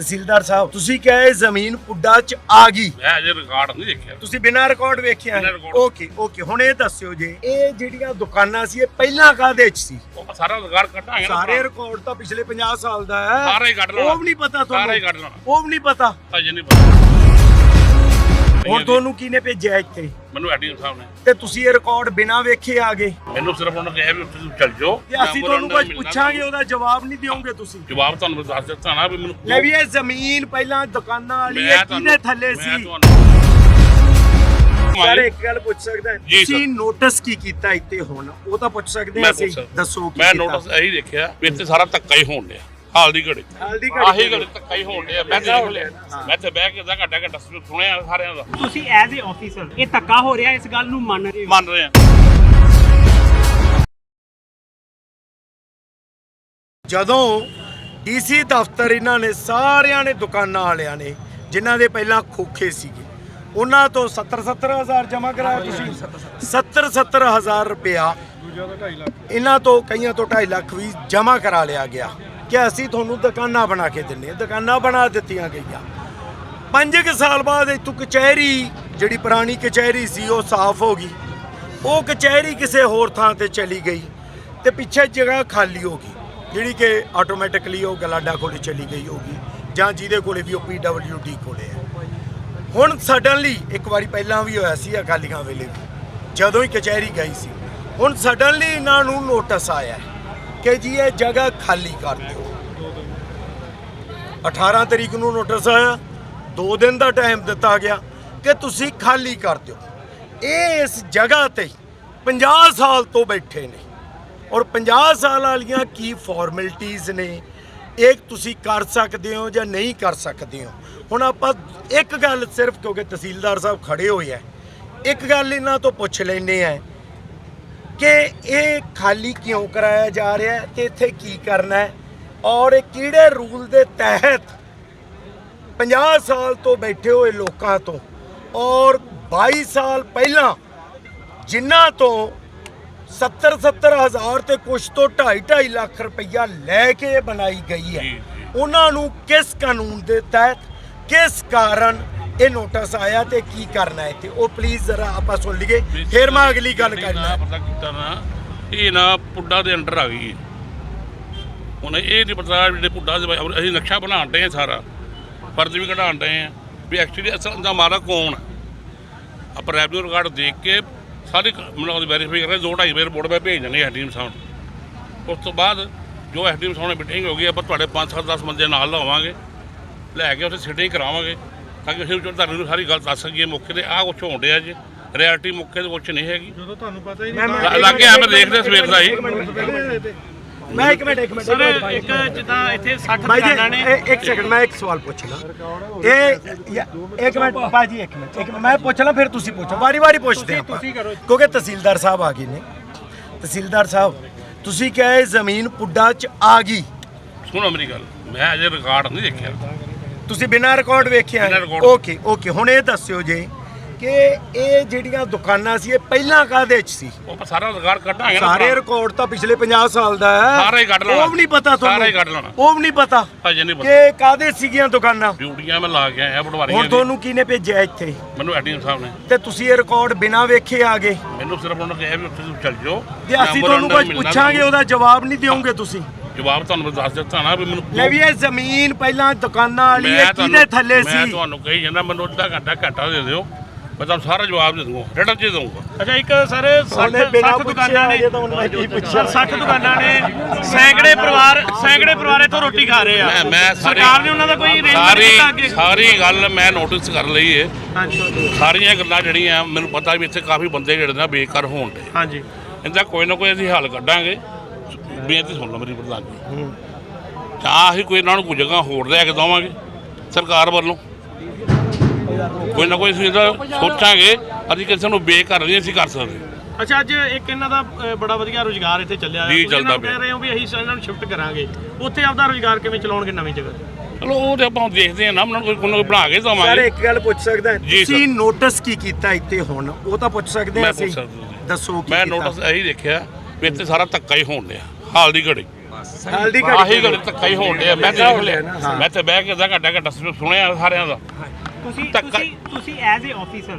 ਤਹਿਸੀਲਦਾਰ ਸਾਹਿਬ ਤੁਸੀਂ ਕਹੇ ਜ਼ਮੀਨ ਪੁੱਡਾ ਚ ਆ ਗਈ। ਮੈਂ ਅਜੇ ਰਿਕਾਰਡ ਨਹੀਂ ਦੇਖਿਆ। ਤੁਸੀਂ ਬਿਨਾਂ ਰਿਕਾਰਡ ਵੇਖਿਆ ਬਿਨਾਂ record। ਓਕੇ ਓਕੇ ਹੁਣ ਇਹ ਦੱਸਿਓ ਜੇ ਇਹ ਜਿਹੜੀਆਂ ਦੁਕਾਨਾਂ ਸੀ ਇਹ ਪਹਿਲਾਂ ਕਾਹਦੇ ਚ ਸੀ? ਉਹ ਸਾਰਾ ਰਿਕਾਰਡ ਕੱਢਾਂਗੇ ਨਾ ਸਾਰੇ ਰਿਕਾਰਡ ਤਾਂ ਪਿਛਲੇ 50 ਸਾਲ ਦਾ ਹੈ। ਸਾਰਾ ਹੀ ਕੱਢ ਲੈਣਾ। ਉਹ ਵੀ ਨਹੀਂ ਪਤਾ ਤੁਹਾਨੂੰ। ਸਾਰਾ ਹੀ ਕੱਢ ਲੈਣਾ। ਉਹ ਵੀ ਨਹੀਂ ਪਤਾ। ਅਜੇ ਨਹੀਂ ਪਤਾ। ਹੁਣ ਤੁਹਾਨੂੰ ਕਿਹਨੇ ਭੇਜਿਆ ਇੱਥੇ? ਮੈਨੂੰ ਐਡੀਐਮ ਸਾਹਿਬ ਨੇ। ਤੇ ਤੁਸੀਂ ਇਹ ਰਿਕਾਰਡ ਬਿਨਾਂ ਵੇਖੇ ਆ ਗਏ। ਮੈਨੂੰ ਸਿਰਫ ਉਹਨਾਂ ਨੇ ਕਿਹਾ ਵੀ ਤੁਸੀਂ ਚੱਲ ਜਾਓ। ਤੇ ਅਸੀਂ ਤੁਹਾਨੂੰ ਕੁਝ ਪੁੱਛਾਂਗੇ ਉਹਦਾ ਜਵਾਬ ਨਹੀਂ ਦਿਓਗੇ ਤੁਸੀਂ। ਜਵਾਬ ਤੁਹਾਨੂੰ ਮੈਂ ਦੱਸ ਦਿੱਤਾ ਨਾ ਵੀ ਮੈਨੂੰ ਲੈ ਵੀ ਇਹ ਜ਼ਮੀਨ ਪਹਿਲਾਂ ਦੁਕਾਨਾਂ ਵਾਲੀ ਮੈਂ ਹੈ ਕਿਹਦੇ ਤੁਹਾਨੂੰ- ਥੱਲੇ ਸੀ? ਸਰ ਇੱਕ ਗੱਲ ਪੁੱਛ ਸਕਦਾ। ਤੁਸੀਂ ਨੋਟਿਸ ਕੀ ਕੀਤਾ ਇੱਥੇ ਹੁਣ? ਉਹ ਤਾਂ ਪੁੱਛ ਸਕਦੇ ਮੈਂ ਅਸੀਂ। ਦੱਸੋ ਕੀ ਮੈਂ? ਨੋਟਿਸ ਇਹੀ ਦੇਖਿਆ ਵੀ ਇੱਥੇ ਸਾਰਾ ਧੱਕਾ ਹੀ ਹੋਣ ਡਿਆ। ਹਾਲ ਦੀ ਘੜੀ। ਹਾਲ ਦੀ ਆਹੀ ਘੜੀ ਘੜੀ ਧੱਕਾ ਹੀ ਹੋਣ ਡਿਆ ਮੈਂ ਦੇਖ ਲਿਆ। ਮੈਂ ਇੱਥੇ ਬਹਿ ਕੇ ਅੱਧਾ ਘੰਟਾ ਘੰਟਾ ਸੁਣਿਆ ਸਾਰਿਆਂ ਦਾ। ਤੁਸੀਂ ਐਜ਼ ਅ ਆਫੀਸਰ ਇਹ ਧੱਕਾ ਹੋ ਰਿਹਾ ਇਸ ਗੱਲ ਨੂੰ ਮੰਨ ਰਹੇ ਹੋ? ਮੰਨ ਰਹੇ ਆ ਜਦੋਂ ਡੀਸੀ ਦਫ਼ਤਰ ਇਹਨਾਂ ਨੇ ਸਾਰਿਆਂ ਨੇ ਦੁਕਾਨਾਂ ਵਾਲਿਆਂ ਨੇ ਜਿਨ੍ਹਾਂ ਦੇ ਪਹਿਲਾਂ ਖੋਖੇ ਸੀਗੇ ਉਹਨਾਂ ਤੋਂ 70 70000 ਜਮ੍ਹਾਂ ਕਰਾਇਆ ਤੁਸੀਂ? 70 70000 ਰੁਪਇਆ ਇਹਨਾਂ ਤੋਂ ਕਈਆਂ ਤੋਂ 2.5 ਲੱਖ ਵੀ ਜਮ੍ਹਾਂ ਕਰਾ ਲਿਆ ਗਿਆ। ਕਿ ਅਸੀਂ ਤੁਹਾਨੂੰ ਦੁਕਾਨਾਂ ਬਣਾ ਕੇ ਦਿੰਨੇ ਹਾਂ। ਦੁਕਾਨਾਂ ਬਣਾ ਦਿੱਤੀਆਂ ਗਈਆਂ। ਪੰਜ ਕੁ ਸਾਲ ਬਾਅਦ ਇੱਥੋਂ ਕਚਹਿਰੀ, ਜਿਹੜੀ ਪੁਰਾਣੀ ਕਚਹਿਰੀ ਸੀ, ਉਹ ਸਾਫ਼ ਹੋ ਗਈ। ਉਹ ਕਚਹਿਰੀ ਕਿਸੇ ਹੋਰ ਥਾਂ ਤੇ ਚਲੀ ਗਈ ਤੇ ਪਿੱਛੇ ਜਗ੍ਹਾ ਖਾਲੀ ਹੋ ਗਈ। ਜਿਹੜੀ ਕਿ ਆਟੋਮੈਟਿਕਲੀ ਉਹ ਗਲਾਡਾ ਕੋਲੇ ਚਲੀ ਗਈ ਹੋਗੀ ਜਾਂ ਜਿਹਦੇ ਕੋਲੇ ਵੀ ਉਹ ਪੀਡਬਲਯੂਡੀ ਕੋਲੇ ਹੈ। ਹੁਣ ਸਡਨਲੀ ਇੱਕ ਵਾਰੀ ਪਹਿਲਾਂ ਵੀ ਹੋਇਆ ਸੀ ਅਕਾਲੀਆਂ ਵੇਲੇ ਜਦੋਂ ਹੀ ਕਚਹਿਰੀ ਗਈ ਸੀ, ਹੁਣ ਸਡਨਲੀ ਇਹਨਾਂ ਨੂੰ ਨੋਟਿਸ ਆਇਆ ਕਿ ਜੀ ਇਹ ਜਗ੍ਹਾ ਖਾਲੀ ਕਰ ਦਿਓ। 18 ਤਰੀਕ ਨੂੰ ਨੋਟਿਸ ਆਇਆ 2 ਦਿਨ ਦਾ ਟਾਈਮ ਦਿੱਤਾ ਗਿਆ ਕਿ ਤੁਸੀਂ ਖਾਲੀ ਕਰ ਦਿਓ। ਇਹ ਇਸ ਜਗ੍ਹਾ ਤੇ 50 ਸਾਲ ਤੋਂ ਬੈਠੇ ਨੇ। ਔਰ 50 ਸਾਲ ਵਾਲੀਆਂ ਕੀ ਫਾਰਮੈਲਿਟੀਆਂ ਨੇ? ਇਹ ਤੁਸੀਂ ਕਰ ਸਕਦੇ ਹੋ ਜਾਂ ਨਹੀਂ ਕਰ ਸਕਦੇ ਹੋ? ਹੁਣ ਆਪਾਂ ਇੱਕ ਗੱਲ ਸਿਰਫ ਕਿਉਂਕਿ ਤਹਿਸੀਲਦਾਰ ਸਾਹਿਬ ਖੜੇ ਹੋਏ ਆ, ਇੱਕ ਗੱਲ ਇਹਨਾਂ ਤੋਂ ਪੁੱਛ ਲੈਨੇ ਆ ਕਿ ਇਹ ਖਾਲੀ ਕਿਉਂ ਕਰਾਇਆ ਜਾ ਰਿਹਾ ਹੈ ਤੇ ਇੱਥੇ ਕੀ ਕਰਨਾ ਹੈ ਔਰ ਇਹ ਕਿਹੜੇ ਰੂਲ ਦੇ ਤਹਿਤ 50 ਸਾਲ ਤੋਂ ਬੈਠੇ ਹੋਏ ਲੋਕਾਂ ਤੋਂ ਔਰ 22 ਸਾਲ ਪਹਿਲਾਂ ਜਿਨ੍ਹਾਂ ਤੋਂ 70 70 ਹਜ਼ਾਰ ਤੇ ਕੁਛ ਤੋਂ 2.5 2.5 ਲੱਖ ਰੁਪਈਆ ਲੈ ਕੇ ਬਣਾਈ ਗਈ ਹੈ। ਉਹਨਾਂ ਨੂੰ ਕਿਸ ਕਾਨੂੰਨ ਦੇ ਤਹਿਤ ਕਿਸ ਕਾਰਨ ਇਹ ਨੋਟਿਸ ਆਇਆ ਤੇ ਕੀ ਕਰਨਾ ਤੇ ਉਹ ਪਲੀਜ਼ ਜ਼ਰਾ ਆਪਾਂ ਸੁਣ ਲਈਏ ਫਿਰ ਮੈਂ ਅਗਲੀ ਗੱਲ ਕਰਨਾ। ਨਾ ਪਤਾ ਕੀਤਾ ਨਾ ਇਹ ਨਾ ਪੁੱਡਾ ਦੇ ਅੰਡਰ ਆ ਗਈ। ਹੁਣ ਇਹ ਨਹੀਂ ਪਤਾ ਵੀ ਜਿਹੜੇ ਪੁੱਡਾ ਦੇ ਅਸੀਂ ਨਕਸ਼ਾ ਬਣਾਉਣ ਡਏ ਆ ਸਾਰਾ। ਫਰਜ਼ ਵੀ ਕਢਾਉਣ ਡਏ ਆ ਵੀ ਐਕਚੁਅਲੀ ਅਸਲ ਦਾ ਮਾਰਾ ਕੌਣ ਆਪਾਂ ਰੈਵਨਿਊ ਰਿਕਾਰਡ ਦੇਖ ਕੇ ਸਾਰੀ ਮਤਲਬ ਉਹਦੀ ਵੈਰੀਫਾਈ ਕਰਕੇ ਦੋ ਢਾਈ ਵਾਰ ਰਿਪੋਰਟ ਮੈਂ ਭੇਜ ਦਿੰਦੇ ਐਸਡੀਐਮ ਸਾਹਿਬ। ਉਸ ਤੋਂ ਬਾਅਦ ਜੋ ਐਸਡੀਐਮ ਸਾਹਿਬ ਨੇ ਮੀਟਿੰਗ ਹੋ ਗਈ ਆਪਾਂ ਤੁਹਾਡੇ 5-7 10 ਬੰਦੇ ਨਾਲ ਲਾਵਾਂਗੇ। ਲੈ ਕੇ ਉੱਥੇ ਸਿਟਿੰਗ ਕਰਾਵਾਂਗੇ। ਤਾਂ ਕਿ ਅਸੀਂ ਤੁਹਾਨੂੰ ਸਾਰੀ ਗੱਲ ਦੱਸ ਸਕੀਏ ਮੌਕੇ ਤੇ ਆਹ ਕੁਛ ਹੋਣ ਡਿਆ ਜੀ। ਰਿਐਲਿਟੀ ਮੌਕੇ ਤੇ ਕੁਛ ਨਹੀਂ ਹੈਗੀ। ਜਦੋਂ ਤੁਹਾਨੂੰ ਪਤਾ ਹੀ ਨਹੀਂ ਲੱਗ ਗਿਆ ਮੈਂ ਦੇਖਦੇ ਸਵੇਰ ਦਾ ਹੀ। ਮੈਂ ਇੱਕ ਮਿੰਟ ਇੱਕ ਮਿੰਟ ਸਰ ਇੱਕ ਜਿੱਦਾਂ ਇੱਥੇ 60 ਭਾਈ ਜੀ ਦੁਕਾਨਾਂ ਨੇ। ਇਹ- ਇੱਕ ਸੈਕਿੰਡ ਮੈਂ ਇੱਕ ਸਵਾਲ ਪੁੱਛਣਾ ਇਹ ਇੱਕ ਮਿੰਟ ਭਾਜੀ ਇੱਕ ਮਿੰਟ ਇੱਕ ਮੈਂ ਪੁੱਛਣਾ ਫਿਰ ਤੁਸੀਂ ਪੁੱਛੋ। ਵਾਰੀ ਵਾਰੀ ਪੁੱਛਦੇ ਆਪਾਂ। ਤੁਸੀਂ ਕਰੋ। ਕਿਉਂਕਿ ਤਹਿਸੀਲਦਾਰ ਸਾਹਿਬ ਆ ਗਏ ਨੇ। ਤਹਿਸੀਲਦਾਰ ਸਾਹਿਬ ਤੁਸੀਂ ਕਹੇ ਜ਼ਮੀਨ ਪੁੱਡਾ ਚ ਆ ਗਈ। ਸੁਣੋ ਮੇਰੀ ਗੱਲ ਮੈਂ ਅਜੇ ਰਿਕਾਰਡ ਨਹੀਂ ਦੇਖਿਆ। ਤੁਸੀਂ ਬਿਨਾਂ ਰਿਕਾਰਡ ਵੇਖਿਆ ਬਿਨਾਂ record। ਓਕੇ ਓਕੇ ਹੁਣ ਇਹ ਦੱਸਿਓ ਜੇ ਕਿ ਇਹ ਜਿਹੜੀਆਂ ਦੁਕਾਨਾਂ ਸੀ ਇਹ ਪਹਿਲਾਂ ਕਾਹਦੇ ਚ ਸੀ? ਉਹ ਆਪਾਂ ਸਾਰਾ ਰਿਕਾਰਡ ਕੱਢਾਂਗੇ ਨਾ ਸਾਰੇ ਸਾਰਾ ਰਿਕਾਰਡ ਤਾਂ ਪਿਛਲੇ 50 ਸਾਲ ਦਾ ਹੈ। ਸਾਰਾ ਹੀ ਕੱਢ ਲੈਣਾ। ਉਹ ਵੀ ਨਹੀਂ ਪਤਾ ਤੁਹਾਨੂੰ। ਸਾਰਾ ਹੀ ਕੱਢ ਲੈਣਾ। ਉਹ ਵੀ ਨਹੀਂ ਪਤਾ। ਅਜੇ ਨਹੀਂ ਪਤਾ। ਕਿ ਕਾਹਦੇ ਸੀਗੀਆਂ ਦੁਕਾਨਾਂ? ਡਿਊਟੀਆਂ ਮੈਂ ਲਾ ਕੇ ਆਇਆ ਪਟਵਾਰੀਆਂ ਹੁਣ ਦੀ। ਤੁਹਾਨੂੰ ਕਿਹਨੇ ਭੇਜਿਆ ਇੱਥੇ? ਮੈਨੂੰ ਐਡੀਐਮ ਸਾਹਿਬ ਨੇ। ਤੇ ਤੁਸੀਂ ਇਹ ਰਿਕਾਰਡ ਬਿਨਾਂ ਵੇਖੇ ਆ ਗਏ। ਮੈਨੂੰ ਸਿਰਫ ਉਹਨਾਂ ਨੇ ਕਿਹਾ ਵੀ ਉੱਥੇ ਤੁਸੀਂ ਚੱਲ ਜਾਓ। ਤੇ ਅਸੀਂ ਤੁਹਾਨੂੰ ਕੁਝ ਪੁੱਛਾਂਗੇ ਉਹਦਾ ਜਵਾਬ ਨਹੀਂ ਦਿਓਗੇ ਤੁਸੀਂ। ਜਵਾਬ ਤੁਹਾਨੂੰ ਮੈਂ ਦੱਸ ਦਿੱਤਾ ਨਾ ਵੀ ਮੈਨੂੰ ਲੈ ਵੀ ਇਹ ਜ਼ਮੀਨ ਪਹਿਲਾਂ ਦੁਕਾਨਾਂ ਵਾਲੀ ਹੈ ਮੈਂ ਕਿਹਦੇ ਥੱਲੇ ਮੈਂ ਸੀ? ਤੁਹਾਨੂੰ ਕਹੀ ਜਾਂਦਾ ਮੈਨੂੰ ਅੱਧਾ ਘੰਟਾ ਘੰਟਾ ਦੇ ਦਿਓ। ਮੈਂ ਤੁਹਾਨੂੰ ਸਾਰਾ ਜਵਾਬ ਦੇ ਦੂੰਗਾ ਰਿਟਨ ਚ ਦਊਂਗਾ। ਅੱਛਾ ਇੱਕ ਸਰ ਉਹਨੇ 60 ਬਿਨਾਂ 60 ਦੁਕਾਨਾਂ ਨੇ ਮੈਂ ਪੁੱਛਾਂ 60 ਦੁਕਾਨਾਂ ਨੇ ਸੈਂਕੜੇ ਪਰਿਵਾਰ ਸੈਂਕੜੇ ਪਰਿਵਾਰ ਇੱਥੋਂ ਰੋਟੀ ਖਾ ਰਹੇ ਆ। ਮੈਂ- ਮੈਂ ਸਾਰੀ- ਸਰਕਾਰ ਨੇ ਉਹਨਾਂ ਦਾ ਕੋਈ ਅਰੇਂਜਮੈਂਟ ਸਾਰੀ ਕੀਤਾ ਅੱਗੇ। ਸਾਰੀ ਗੱਲ ਮੈਂ ਨੋਟਿਸ ਕਰ ਲਈ ਏ। ਹਾਂਜੀ। ਸਾਰੀਆਂ ਗੱਲਾਂ ਜਿਹੜੀਆਂ ਮੈਨੂੰ ਪਤਾ ਵੀ ਇੱਥੇ ਕਾਫੀ ਬੰਦੇ ਜਿਹੜੇ ਨਾ ਬੇਕਾਰ ਹੋਣ ਦੇ। ਹਾਂਜੀ। ਇਹਦਾ ਕੋਈ ਨਾ ਕੋਈ ਅਸੀਂ ਹੱਲ ਕੱਢਾਂਗੇ। ਬੇਨਤੀ ਸੁਣ ਲਓ ਮੇਰੀ ਪ੍ਰਧਾਨ ਜੀ ਜਾਂ ਅਸੀਂ ਕੋਈ ਇਹਨਾਂ ਨੂੰ ਕੋਈ ਜਗ੍ਹਾ ਹੋਰ ਲੈ ਕੇ ਦਵਾਂਗੇ ਸਰਕਾਰ ਵੱਲੋਂ। ਕੋਈ ਨਾ ਕੋਈ ਅਸੀਂ ਸੋਚਾਂਗੇ ਅਸੀਂ ਕਿਸੇ ਨੂੰ ਬੇਘਰ ਨਹੀਂ ਅਸੀਂ ਕਰ ਸਕਦੇ। ਅੱਛਾ ਅੱਜ ਇੱਕ ਇਹਨਾਂ ਦਾ ਅ, ਬੜਾ ਵਧੀਆ ਰੋਜ਼ਗਾਰ ਇੱਥੇ ਚੱਲਿਆ ਜੀ, ਤੁਸੀਂ ਇਹਨਾਂ ਚੱਲਦਾ ਨੂੰ ਕਹਿ ਰਹੇ ਹੋ ਵੀ ਅਸੀਂ ਇਹਨਾਂ ਨੂੰ ਸ਼ਿਫਟ ਕਰਾਂਗੇ। ਉੱਥੇ ਆਪਦਾ ਰੋਜ਼ਗਾਰ ਕਿਵੇਂ ਚਲਾਉਣਗੇ ਨਵੀਂ ਜਗ੍ਹਾ ਤੇ? ਚਲੋ ਉਹ ਤੇ ਆਪਾਂ ਦੇਖਦੇ ਹਾਂ ਨਾ ਉਹਨਾਂ ਨੂੰ ਕੋਈ ਕੋਈ ਨਾ ਕੋਈ ਬਣਾ ਕੇ ਸਰ ਦਵਾਂਗੇ ਇੱਕ ਗੱਲ ਪੁੱਛ ਸਕਦਾ ਜੀ, ਤੁਸੀਂ। ਨੋਟਿਸ ਕੀ ਕੀਤਾ ਇੱਥੇ ਹੁਣ? ਉਹ ਤਾਂ ਪੁੱਛ ਸਕਦੇ ਹਾਂ ਮੈਂ ਅਸੀਂ। ਪੁੱਛ ਸਕਦਾ ਜੀ। ਦੱਸੋ ਕੀ ਮੈਂ ਕੀਤਾ? ਨੋਟਿਸ ਇਹੀ ਦੇਖਿਆ ਵੀ ਇੱਥੇ ਸਾਰਾ ਧੱਕਾ ਹੀ ਹੋਣ ਡਿਆ। ਹਾਲ ਦੀ ਘੜੀ। ਸਾਲ ਦੀ ਆਹੀ ਗੱਲ ਧੱਕਾ ਹੀ ਹੋਣ ਡਿਆ। ਮੈਂ ਦੇਖ ਲਿਆ ਮੈਂ ਤੇ ਬਹਿ ਕੇ ਅੱਧਾ ਘੰਟਾ ਘੰਟਾ ਸੁਣਿਆ ਸਾਰਿਆਂ ਦਾ। ਤੁਸੀਂ ਧੱਕਾ- ਤੁਸੀਂ ਤੁਸੀਂ ਐਜ਼ ਅ ਆਫੀਸਰ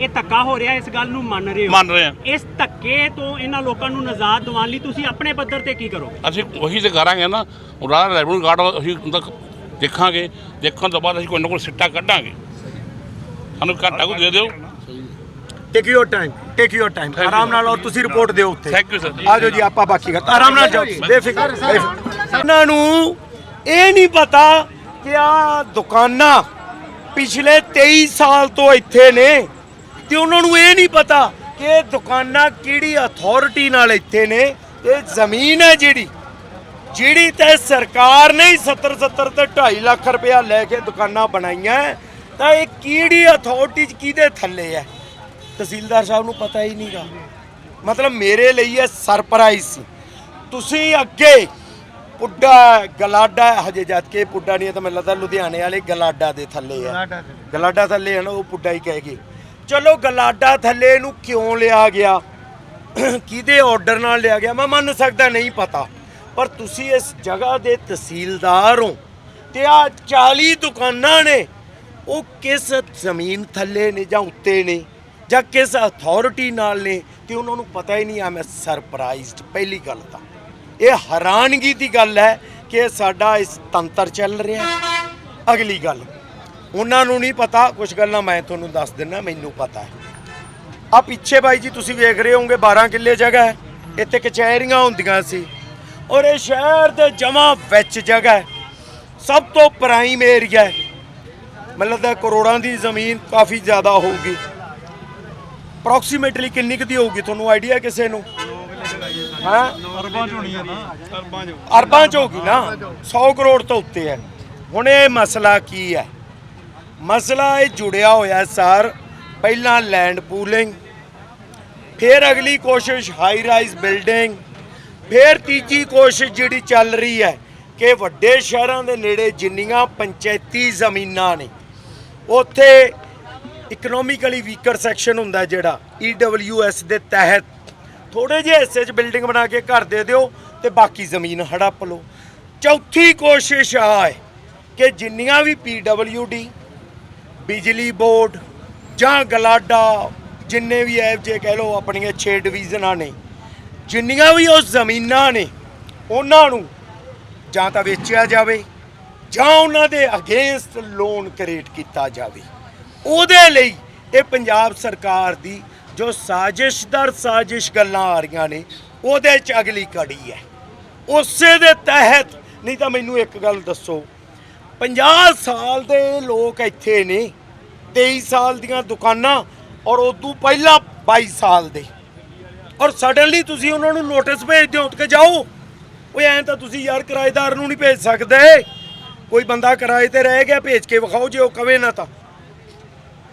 ਇਹ ਧੱਕਾ ਹੋ ਰਿਹਾ ਇਸ ਗੱਲ ਨੂੰ ਮੰਨ ਰਹੇ ਹੋ? ਮੰਨ ਰਹੇ ਆ ਇਸ ਧੱਕੇ ਤੋਂ ਇਹਨਾਂ ਲੋਕਾਂ ਨੂੰ ਨਜ਼ਾਦ ਦਿਵਾਉਣ ਲਈ ਤੁਸੀਂ ਆਪਣੇ ਪੱਧਰ ਤੇ ਕੀ ਕਰੋ ਅਸੀਂ ਉਹੀ ਤੇ ਕਰਾਂਗੇ ਨਾ। ਉਹ ਰਾਹ ਰੈਵਨਿਊ ਗਾਰਡ ਅਸੀਂ ਤੱਕ ਦੇਖਾਂਗੇ। ਦੇਖਣ ਤੋਂ ਬਾਅਦ ਅਸੀਂ ਕੋਈ ਨਾ ਕੋਈ ਸਿੱਟਾ ਕੱਢਾਂਗੇ। ਸਾਨੂੰ ਘੰਟਾ ਕੋ ਦੇ ਦਿਓ। Take your time take your time. ਆਰਾਮ ਨਾਲ ਔਰ ਤੁਸੀਂ ਰਿਪੋਰਟ ਦਿਓ ਉੱਥੇ ਥੈਂਕ ਯੂ ਸਰ ਆ ਜਾਓ ਜੀ ਆਪਾਂ ਬਾਕੀ ਗੱਲ ਆਰਾਮ ਨਾਲ ਜਾਓ ਬੇਫਿਕਰ। ਇਹਨਾਂ ਨੂੰ ਇਹ ਨਹੀਂ ਪਤਾ ਕਿ ਆ ਦੁਕਾਨਾਂ ਪਿਛਲੇ 23 ਸਾਲ ਤੋਂ ਇੱਥੇ ਨੇ ਤੇ ਉਹਨਾਂ ਨੂੰ ਇਹ ਨਹੀਂ ਪਤਾ ਕਿ ਇਹ ਦੁਕਾਨਾਂ ਕਿਹੜੀ ਅਥਾਰਟੀ ਨਾਲ ਇੱਥੇ ਨੇ ਇਹ ਜ਼ਮੀਨ ਹੈ ਜਿਹੜੀ ਜਿਹੜੀ ਤੇ ਸਰਕਾਰ ਨੇ ਹੀ 70 70 ਤੇ 2.5 ਲੱਖ ਰੁਪਇਆ ਲੈ ਕੇ ਦੁਕਾਨਾਂ ਬਣਾਈਆਂ ਤਾਂ ਇਹ ਕਿਹੜੀ ਅਥਾਰਟੀ ਚ ਕਿਹਦੇ ਥੱਲੇ ਹੈ? ਤਹਿਸੀਲਦਾਰ ਸਾਹਿਬ ਨੂੰ ਪਤਾ ਹੀ ਨਹੀਂਗਾ। ਮਤਲਬ ਮੇਰੇ ਲਈ ਇਹ ਸਰਪ੍ਰਾਈਜ਼ ਸੀ। ਤੁਸੀਂ ਅੱਗੇ ਪੁੱਡਾ ਗਲਾਡਾ ਹਜੇ ਜਦ ਕੇ ਪੁੱਡਾ ਨਹੀਂ ਹੈ ਤਾਂ ਮੈਨੂੰ ਲੱਗਦਾ ਲੁਧਿਆਣੇ ਵਾਲੇ ਗਲਾਡਾ ਦੇ ਥੱਲੇ ਹੈ। ਗਲਾਡਾ ਥੱਲੇ ਹੈ ਨਾ ਉਹ ਪੁੱਡਾ ਹੀ ਕਹਿ ਗਏ। ਚਲੋ ਗਲਾਡਾ ਥੱਲੇ ਇਹਨੂੰ ਕਿਉਂ ਲਿਆ ਗਿਆ? ਕਿਹਦੇ ਆਰਡਰ ਨਾਲ ਲਿਆ ਗਿਆ? ਮੈਂ ਮੰਨ ਸਕਦਾ ਨਹੀਂ ਪਤਾ। ਪਰ ਤੁਸੀਂ ਇਸ ਜਗ੍ਹਾ ਦੇ ਤਹਿਸੀਲਦਾਰ ਹੋ ਤੇ ਆ 40 ਦੁਕਾਨਾਂ ਨੇ। ਉਹ ਕਿਸ ਜ਼ਮੀਨ ਥੱਲੇ ਨੇ ਜਾਂ ਉੱਤੇ ਨੇ? ਜਾਂ ਕਿਸ ਅਥਾਰਟੀ ਨਾਲ ਨੇ, ਤੇ ਉਹਨਾਂ ਨੂੰ ਪਤਾ ਹੀ ਨਹੀਂ ਆ ਮੈਂ ਸਰਪ੍ਰਾਈਜ਼ਡ ਪਹਿਲੀ ਗੱਲ ਤਾਂ। ਇਹ ਹੈਰਾਨਗੀ ਦੀ ਗੱਲ ਹੈ ਕਿ ਸਾਡਾ ਇਸ ਤੰਤਰ ਚੱਲ ਰਿਹਾ ਅਗਲੀ ਗੱਲ, ਉਹਨਾਂ ਨੂੰ ਨਹੀਂ ਪਤਾ ਕੁਝ ਗੱਲਾਂ ਮੈਂ ਤੁਹਾਨੂੰ ਦੱਸ ਦਿੰਦਾ ਮੈਨੂੰ ਪਤਾ ਹੈ। ਆ ਪਿੱਛੇ ਬਾਈ ਜੀ, ਤੁਸੀਂ ਵੇਖ ਰਹੇ ਹੋਗੇ 12 ਕਿੱਲੇ ਜਗ੍ਹਾ ਹੈ, ਇੱਥੇ ਕਚਹਿਰੀਆਂ ਹੁੰਦੀਆਂ ਸੀ। ਔਰ ਇਹ ਸ਼ਹਿਰ ਦੇ ਜਮਾ ਵਿੱਚ ਜਗ੍ਹਾ ਹੈ। ਸਭ ਤੋਂ ਪ੍ਰਾਈਮ ਏਰੀਆ ਹੈ। ਮੈਨੂੰ ਕਰੋੜਾਂ ਦੀ ਜ਼ਮੀਨ ਕਾਫੀ ਜ਼ਿਆਦਾ ਹੋਊਗੀ। ਅਪਰੋਕਸੀਮੇਟਲੀ ਕਿੰਨੀ ਕੁ ਦੀ ਹੋਊਗੀ? ਤੁਹਾਨੂੰ ਆਈਡੀਆ ਕਿਸੇ ਨੂੰ? ਹਾਂ? ਅਰਬਾਂ ਚ ਹੋਣੀ ਆ ਨਾ? ਅਰਬਾਂ ਚ ਅਰਬਾਂ ਚ ਹੋਗੀ ਨਾ 100 ਕਰੋੜ ਤੋਂ ਉੱਤੇ ਹੈ। ਹੁਣ ਇਹ ਮਸਲਾ ਕੀ ਹੈ? ਮਸਲਾ ਇਹ ਜੁੜਿਆ ਹੋਇਆ ਸਰ, ਪਹਿਲਾਂ ਲੈਂਡ ਪੂਲਿੰਗ ਫਿਰ ਅਗਲੀ ਕੋਸ਼ਿਸ਼ ਹਾਈ ਰਾਈਜ਼ ਬਿਲਡਿੰਗ ਫਿਰ ਤੀਜੀ ਕੋਸ਼ਿਸ਼ ਜਿਹੜੀ ਚੱਲ ਰਹੀ ਹੈ ਕਿ ਵੱਡੇ ਸ਼ਹਿਰਾਂ ਦੇ ਨੇੜੇ ਜਿੰਨੀਆਂ ਪੰਚਾਇਤੀ ਜ਼ਮੀਨਾਂ ਨੇ, ਉੱਥੇ ਇਕਨੋਮਿਕਲੀ ਵੀਕਰ ਸੈਕਸ਼ਨ ਹੁੰਦਾ ਜਿਹੜਾ EWS ਦੇ ਤਹਿਤ। ਥੋੜੇ ਜਿਹੇ ਹਿੱਸੇ 'ਚ ਬਿਲਡਿੰਗ ਬਣਾ ਕੇ ਘਰ ਦੇ ਦਿਓ ਤੇ ਬਾਕੀ ਜ਼ਮੀਨ ਹੜੱਪ ਲਓ। ਚੌਥੀ ਕੋਸ਼ਿਸ਼ ਆ ਹੈ ਕਿ ਜਿੰਨੀਆਂ ਵੀ PWD ਬਿਜਲੀ ਬੋਰਡ ਜਾਂ ਗਲਾਡਾ, ਜਿੰਨੇ ਵੀ ਐਫ ਜੇ ਕਹਿ ਲਓ ਆਪਣੀਆਂ 6 ਡਿਵੀਜ਼ਨਾਂ ਨੇ, ਜਿੰਨੀਆਂ ਵੀ ਉਹ ਜ਼ਮੀਨਾਂ ਨੇ, ਉਹਨਾਂ ਨੂੰ ਜਾਂ ਤਾਂ ਵੇਚਿਆ ਜਾਵੇ ਜਾਂ ਉਹਨਾਂ ਦੇ ਅਗੇਂਸਟ ਲੋਨ ਕ੍ਰੀਏਟ ਕੀਤਾ ਜਾਵੇ। ਉਹਦੇ ਲਈ ਇਹ ਪੰਜਾਬ ਸਰਕਾਰ ਦੀ ਜੋ ਸਾਜ਼ਿਸ਼ ਦਰ ਸਾਜ਼ਿਸ਼ ਗੱਲਾਂ ਆ ਰਹੀਆਂ ਨੇ, ਉਹਦੇ ਚ ਅਗਲੀ ਕੜੀ ਹੈ। ਉਸੇ ਦੇ ਤਹਿਤ, ਨਹੀਂ ਤਾਂ ਮੈਨੂੰ ਇੱਕ ਗੱਲ ਦੱਸੋ 50 ਸਾਲ ਦੇ ਲੋਕ ਇੱਥੇ ਨੇ 23 ਸਾਲ ਦੀਆਂ ਦੁਕਾਨਾਂ ਔਰ ਉਦੋਂ ਪਹਿਲਾਂ 22 ਸਾਲ ਦੇ। ਔਰ ਸਡਨਲੀ ਤੁਸੀਂ ਉਹਨਾਂ ਨੂੰ ਨੋਟਿਸ ਭੇਜ ਦਿਓ ਕਿ ਜਾਓ। ਓਏ ਐਂ ਤਾਂ ਤੁਸੀਂ ਯਾਰ ਕਿਰਾਏਦਾਰ ਨੂੰ ਨਹੀਂ ਭੇਜ ਸਕਦੇ। ਕੋਈ ਬੰਦਾ ਕਿਰਾਏ ਤੇ ਰਹਿ ਗਿਆ, ਭੇਜ ਕੇ ਵਿਖਾਓ ਜੇ ਉਹ ਕਵੇ ਨਾ ਤਾਂ।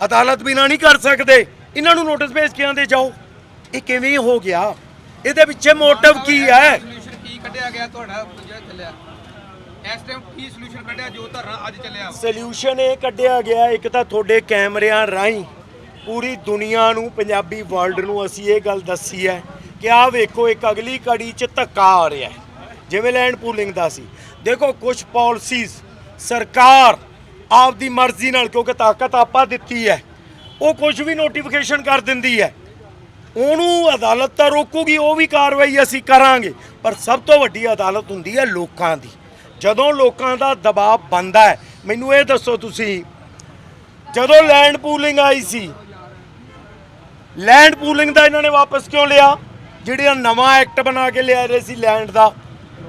ਅਦਾਲਤ ਬਿਨਾ ਨਹੀਂ ਕਰ ਸਕਦੇ। ਇਹਨਾਂ ਨੂੰ ਨੋਟਿਸ ਭੇਜ ਕੇ ਆਂਦੇ ਜਾਓ। ਇਹ ਕਿਵੇਂ ਹੋ ਗਿਆ? ਇਹਦੇ ਪਿੱਛੇ ਮੋਟਿਵ ਕੀ ਹੈ? ਸੋਲੂਸ਼ਨ ਕੀ ਕੱਢਿਆ ਗਿਆ ਤੁਹਾਡਾ? ਜਿਹੜਾ ਚੱਲਿਆ। ਇਸ ਟਾਈਮ ਕੀ ਸੋਲੂਸ਼ਨ ਕੱਢਿਆ ਜੋ ਧਰਨਾ ਅੱਜ ਚੱਲਿਆ ਸੋਲੂਸ਼ਨ ਇਹ ਕੱਢਿਆ ਗਿਆ ਇੱਕ ਤਾਂ ਤੁਹਾਡੇ ਕੈਮਰਿਆਂ ਰਾਹੀਂ ਪੂਰੀ ਦੁਨੀਆ ਨੂੰ ਪੰਜਾਬੀ ਵਰਲਡ ਨੂੰ ਅਸੀਂ ਇਹ ਗੱਲ ਦੱਸੀ ਹੈ ਕਿ ਆਹ ਵੇਖੋ ਇੱਕ ਅਗਲੀ ਕੜੀ 'ਚ ਧੱਕਾ ਆ ਰਿਹਾ ਜਿਵੇਂ ਲੈਂਡ ਪੂਲਿੰਗ ਦਾ ਸੀ। ਦੇਖੋ ਕੁਝ ਪਾਲਿਸੀਜ਼ ਸਰਕਾਰ ਆਪਦੀ ਮਰਜ਼ੀ ਨਾਲ, ਕਿਉਂਕਿ ਤਾਕਤ ਆਪਾਂ ਦਿੱਤੀ ਹੈ। ਉਹ ਕੁਝ ਵੀ ਨੋਟੀਫਿਕੇਸ਼ਨ ਕਰ ਦਿੰਦੀ ਹੈ। ਉਹਨੂੰ ਅਦਾਲਤ ਤਾਂ ਰੋਕੂਗੀ, ਉਹ ਵੀ ਕਾਰਵਾਈ ਅਸੀਂ ਕਰਾਂਗੇ। ਪਰ ਸਭ ਤੋਂ ਵੱਡੀ ਅਦਾਲਤ ਹੁੰਦੀ ਹੈ ਲੋਕਾਂ ਦੀ। ਜਦੋਂ ਲੋਕਾਂ ਦਾ ਦਬਾਅ ਬੰਦਾ ਹੈ, ਮੈਨੂੰ ਇਹ ਦੱਸੋ ਤੁਸੀਂ, ਜਦੋਂ ਲੈਂਡ ਪੂਲਿੰਗ ਆਈ ਸੀ ਲੈਂਡ ਪੂਲਿੰਗ ਦਾ ਇਹਨਾਂ ਨੇ ਵਾਪਸ ਕਿਉਂ ਲਿਆ? ਜਿਹੜਾ ਨਵਾਂ ਐਕਟ ਬਣਾ ਕੇ ਲਿਆ ਰਹੇ ਸੀ ਲੈਂਡ ਦਾ,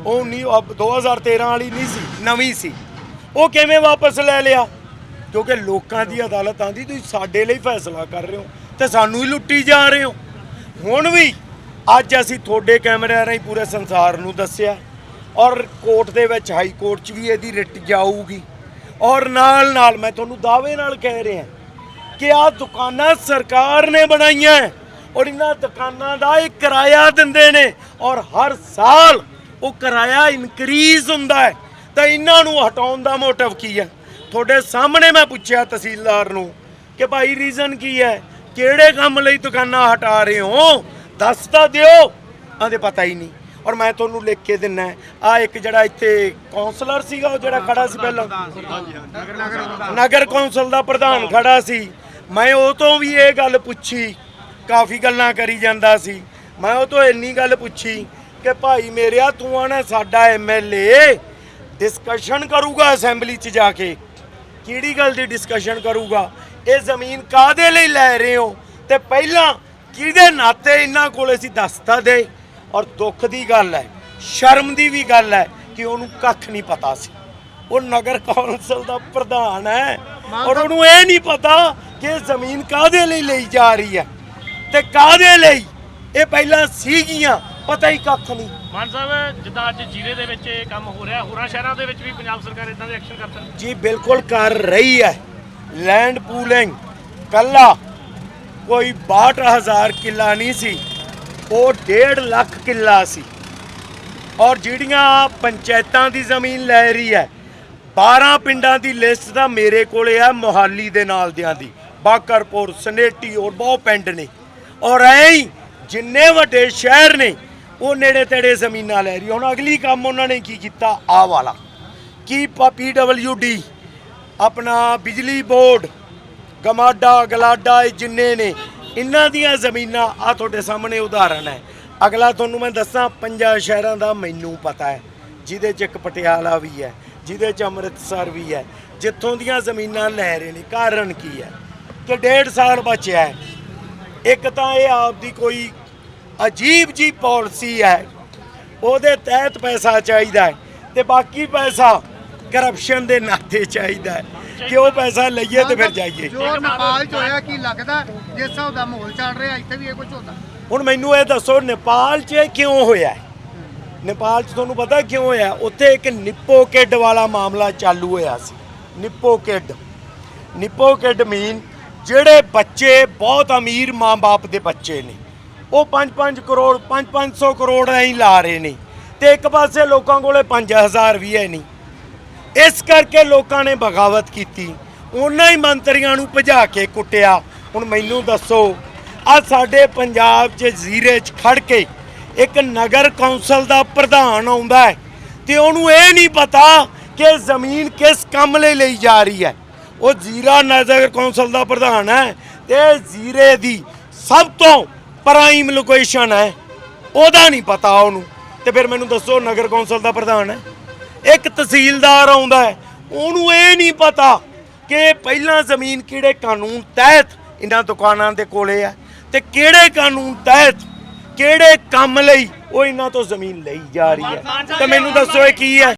ਉਹ ਨਹੀਂ, ਉਹ 2013 ਵਾਲੀ ਨਹੀਂ ਸੀ, ਨਵੀਂ ਸੀ। ਉਹ ਕਿਵੇਂ ਵਾਪਸ ਲੈ ਲਿਆ? ਕਿਉਂਕਿ ਲੋਕਾਂ ਦੀ ਅਦਾਲਤ ਆਂਦੀ, ਤੁਸੀਂ ਸਾਡੇ ਲਈ ਫੈਸਲਾ ਕਰ ਰਹੇ ਹੋ ਤੇ ਸਾਨੂੰ ਹੀ ਲੁੱਟੀ ਜਾ ਰਹੇ ਹੋ। ਹੁਣ ਵੀ ਅੱਜ ਅਸੀਂ ਤੁਹਾਡੇ ਕੈਮਰਿਆਂ ਰਾਹੀਂ ਪੂਰੇ ਸੰਸਾਰ ਨੂੰ ਦੱਸਿਆ ਔਰ ਕੋਰਟ ਦੇ ਵਿੱਚ ਹਾਈ ਕੋਰਟ 'ਚ ਵੀ ਇਹਦੀ ਰਿਟ ਜਾਊਗੀ। ਔਰ ਨਾਲ ਨਾਲ ਮੈਂ ਤੁਹਾਨੂੰ ਦਾਅਵੇ ਨਾਲ ਕਹਿ ਰਿਹਾ ਕਿ ਆਹ ਦੁਕਾਨਾਂ ਸਰਕਾਰ ਨੇ ਬਣਾਈਆਂ ਹੈ ਔਰ ਇਹਨਾਂ ਦੁਕਾਨਾਂ ਦਾ ਇਹ ਕਿਰਾਇਆ ਦਿੰਦੇ ਨੇ ਔਰ ਹਰ ਸਾਲ ਉਹ ਕਿਰਾਇਆ ਇਨਕਰੀਜ਼ ਹੁੰਦਾ ਹੈ। ਤਾਂ ਇਹਨਾਂ ਨੂੰ ਹਟਾਉਣ ਦਾ ਮੋਟਿਵ ਕੀ ਹੈ? ਤੁਹਾਡੇ ਸਾਹਮਣੇ ਮੈਂ ਪੁੱਛਿਆ ਤਹਿਸੀਲਦਾਰ ਨੂੰ ਕਿ ਭਾਈ ਰੀਜ਼ਨ ਕੀ ਹੈ? ਕਿਹੜੇ ਕੰਮ ਲਈ ਦੁਕਾਨਾਂ ਹਟਾ ਰਹੇ ਹੋ? ਦੱਸ ਤਾਂ ਦਿਓ। ਆਂਦੇ ਪਤਾ ਹੀ ਨਹੀਂ। ਔਰ ਮੈਂ ਤੁਹਾਨੂੰ ਲਿਖ ਕੇ ਦਿੰਨਾ ਆ ਇੱਕ ਜਿਹੜਾ ਇੱਥੇ ਕਾਉਂਸਲਰ ਸੀਗਾ, ਉਹ ਜਿਹੜਾ ਖੜਾ ਸੀ ਪਹਿਲਾਂ। ਨਗਰ ਕੌਂਸਲ ਦਾ ਪ੍ਰਧਾਨ ਖੜਾ ਸੀ। ਮੈਂ ਉਹ ਤੋਂ ਵੀ ਇਹ ਗੱਲ ਪੁੱਛੀ। ਕਾਫੀ ਗੱਲਾਂ ਕਰੀ ਜਾਂਦਾ ਸੀ। ਮੈਂ ਉਹ ਤੋਂ ਇੰਨੀ ਗੱਲ ਪੁੱਛੀ ਕਿ ਭਾਈ ਮੇਰਿਆ ਤੂੰ ਆਣਾ ਸਾਡਾ ਐਮਐਲਏ ਡਿਸਕਸ਼ਨ ਕਰੂਗਾ ਅਸੈਂਬਲੀ 'ਚ ਜਾ ਕੇ। ਕਿਹੜੀ ਗੱਲ ਦੀ ਡਿਸਕਸ਼ਨ ਕਰੂਗਾ? ਇਹ ਜ਼ਮੀਨ ਕਾਦੇ ਲਈ ਲੈ ਰਹੇ ਹੋ? ਤੇ ਪਹਿਲਾਂ ਕਿਹਦੇ ਨਾਤੇ ਇਹਨਾਂ ਕੋਲ ਅਸੀਂ ਦੱਸਤਾ ਦੇ? ਔਰ ਦੁੱਖ ਦੀ ਗੱਲ ਹੈ ਸ਼ਰਮ ਦੀ ਵੀ ਗੱਲ ਹੈ ਕਿ ਉਹਨੂੰ ਕੱਖ ਨਹੀਂ ਪਤਾ ਸੀ। ਉਹ ਨਗਰ ਕੌਂਸਲ ਦਾ ਪ੍ਰਧਾਨ ਹੈ। ਔਰ ਉਹਨੂੰ ਇਹ ਨਹੀਂ ਪਤਾ ਕਿ ਇਹ ਜ਼ਮੀਨ ਕਾਦੇ ਲਈ ਲਈ ਜਾ ਰਹੀ ਹੈ। ਤੇ ਕਾਦੇ ਲਈ? ਇਹ ਪਹਿਲਾਂ ਸੀਗੀਆਂ। ਪਤਾ ਹੀ ਕੱਖ ਨਹੀਂ। ਮਾਨ ਸਾਹਿਬ ਜਿੱਦਾਂ ਅੱਜ ਜੀਰੇ ਦੇ ਵਿੱਚ ਇਹ ਕੰਮ ਹੋ ਰਿਹਾ ਹੋਰਾਂ ਸ਼ਹਿਰਾਂ ਦੇ ਵਿੱਚ ਵੀ ਪੰਜਾਬ ਸਰਕਾਰ ਇਦਾਂ ਦੇ ਐਕਸ਼ਨ ਕਰ ਸਕਦੀ ਜੀ ਬਿਲਕੁਲ ਕਰ ਰਹੀ ਹੈ। ਲੈਂਡ ਪੂਲਿੰਗ ਕੱਲਾ ਕੋਈ 62000 ਕਿੱਲਾ ਨਹੀਂ ਸੀ ਉਹ 1.5 ਲੱਖ ਕਿੱਲਾ ਸੀ। ਔਰ ਜਿਹੜੀਆਂ ਪੰਚਾਇਤਾਂ ਦੀ ਜ਼ਮੀਨ ਲੈ ਰਹੀ ਹੈ 12 ਪਿੰਡਾਂ ਦੀ ਲਿਸਟ ਤਾਂ ਮੇਰੇ ਕੋਲੇ ਆ ਮੋਹਾਲੀ ਦੇ ਨਾਲ ਦਿਆਂ ਦੀ। ਬਾਕਰਪੁਰ ਸਨੇਟੀ ਔਰ ਬਹੁਤ ਪਿੰਡ ਨੇ। ਔਰ ਐਂ ਹੀ ਜਿੰਨੇ ਵੱਡੇ ਸ਼ਹਿਰ ਨੇ ਉਹ ਨੇੜੇ ਤੇੜੇ ਜ਼ਮੀਨਾਂ ਲੈ ਰਹੀ ਹੁਣ ਅਗਲੀ ਕੰਮ ਉਹਨਾਂ ਨੇ ਕੀ ਕੀਤਾ? ਆ ਵਾਲਾ। ਕੀ ਪੀਡਬਲਯੂਡੀ ਆਪਣਾ ਬਿਜਲੀ ਬੋਰਡ, ਗਮਾਡਾ, ਗਲਾਡਾ, ਇਹ ਜਿੰਨੇ ਨੇ, ਇਹਨਾਂ ਦੀਆਂ ਜ਼ਮੀਨਾਂ ਆ ਤੁਹਾਡੇ ਸਾਹਮਣੇ ਉਦਾਹਰਣ ਹੈ। ਅਗਲਾ ਤੁਹਾਨੂੰ ਮੈਂ ਦੱਸਾਂ, ਪੰਜਾਂ ਸ਼ਹਿਰਾਂ ਦਾ ਮੈਨੂੰ ਪਤਾ ਹੈ, ਜਿਹਦੇ ਚ ਇੱਕ ਪਟਿਆਲਾ ਵੀ ਹੈ, ਜਿਹਦੇ ਚ ਅੰਮ੍ਰਿਤਸਰ ਵੀ ਹੈ, ਜਿੱਥੋਂ ਦੀਆਂ ਜ਼ਮੀਨਾਂ ਲੈ ਰਹੇ ਨੇ। ਕਾਰਨ ਕੀ ਹੈ? ਕਿ ਡੇਢ ਸਾਲ ਬਚਿਆ ਹੈ। ਇੱਕ ਤਾਂ ਇਹ ਆਪ ਦੀ ਕੋਈ ਅਜੀਬ ਜੀ ਪਾਲਿਸੀ ਹੈ। ਉਹਦੇ ਤਹਿਤ ਪੈਸਾ ਚਾਹੀਦਾ ਹੈ ਤੇ ਬਾਕੀ ਪੈਸਾ ਕਰਪਸ਼ਨ ਦੇ ਨਾਤੇ ਚਾਹੀਦਾ ਹੈ। ਕਿ ਉਹ ਪੈਸਾ ਲਈਏ ਤੇ ਫਿਰ ਜਾਈਏ। ਜੋ ਨੇਪਾਲ ਚ ਹੋਇਆ ਕੀ ਲੱਗਦਾ ਜਿਸ ਹਿਸਾਬ ਦਾ ਮਾਹੌਲ ਚੱਲ ਰਿਹਾ ਇੱਥੇ ਵੀ ਇਹ ਕੁਝ ਹੁੰਦਾ। ਹੁਣ ਮੈਨੂੰ ਇਹ ਦੱਸੋ ਨੇਪਾਲ 'ਚ ਇਹ ਕਿਉਂ ਹੋਇਆ? ਨੇਪਾਲ 'ਚ ਤੁਹਾਨੂੰ ਪਤਾ ਕਿਉਂ ਹੋਇਆ ਉੱਥੇ ਇੱਕ ਨਿੱਪੋ ਕਿੱਡ ਵਾਲਾ ਮਾਮਲਾ ਚਾਲੂ ਹੋਇਆ ਸੀ। Nepo kid. Nepo kid mean ਜਿਹੜੇ ਬੱਚੇ ਬਹੁਤ ਅਮੀਰ ਮਾਂ-ਬਾਪ ਦੇ ਬੱਚੇ ਨੇ। ਉਹ 5-5 ਕਰੋੜ 5-500 ਕਰੋੜ ਐਂ ਲਾ ਰਹੇ ਨੇ। ਤੇ ਇੱਕ ਪਾਸੇ ਲੋਕਾਂ ਕੋਲੇ 5000 ਵੀ ਹੈ ਨਹੀਂ। ਇਸ ਕਰਕੇ ਲੋਕਾਂ ਨੇ ਬਗਾਵਤ ਕੀਤੀ। ਉਹਨਾਂ ਹੀ ਮੰਤਰੀਆਂ ਨੂੰ ਭਜਾ ਕੇ ਕੁੱਟਿਆ। ਹੁਣ ਮੈਨੂੰ ਦੱਸੋ ਆ ਸਾਡੇ ਪੰਜਾਬ 'ਚ ਜ਼ੀਰੇ 'ਚ ਖੜ ਕੇ ਇੱਕ ਨਗਰ ਕੌਂਸਲ ਦਾ ਪ੍ਰਧਾਨ ਆਉਂਦਾ ਹੈ ਤੇ ਉਹਨੂੰ ਇਹ ਨਹੀਂ ਪਤਾ ਕਿ ਜ਼ਮੀਨ ਕਿਸ ਕੰਮ ਲਈ ਲਈ ਜਾ ਰਹੀ ਹੈ। ਉਹ ਜ਼ੀਰਾ ਨਗਰ ਕੌਂਸਲ ਦਾ ਪ੍ਰਧਾਨ ਹੈ ਤੇ ਜ਼ੀਰੇ ਦੀ ਸਭ ਤੋਂ ਪ੍ਰਾਈਮ ਲੋਕੇਸ਼ਨ ਹੈ। ਉਹਦਾ ਨਹੀਂ ਪਤਾ ਉਹਨੂੰ। ਤੇ ਫਿਰ ਮੈਨੂੰ ਦੱਸੋ, ਨਗਰ ਕੌਂਸਲ ਦਾ ਪ੍ਰਧਾਨ ਹੈ। ਇੱਕ ਤਹਿਸੀਲਦਾਰ ਆਉਂਦਾ ਹੈ। ਉਹਨੂੰ ਇਹ ਨਹੀਂ ਪਤਾ ਕਿ ਪਹਿਲਾਂ ਜ਼ਮੀਨ ਕਿਹੜੇ ਕਾਨੂੰਨ ਤਹਿਤ ਇਹਨਾਂ ਦੁਕਾਨਾਂ ਦੇ ਕੋਲੇ ਹੈ ਤੇ ਕਿਹੜੇ ਕਾਨੂੰਨ ਤਹਿਤ ਕਿਹੜੇ ਕੰਮ ਲਈ ਉਹ ਇਹਨਾਂ ਤੋਂ ਜ਼ਮੀਨ ਲਈ ਜਾ ਰਹੀ ਹੈ। ਤੇ ਮੈਨੂੰ ਦੱਸੋ ਇਹ ਕੀ ਹੈ।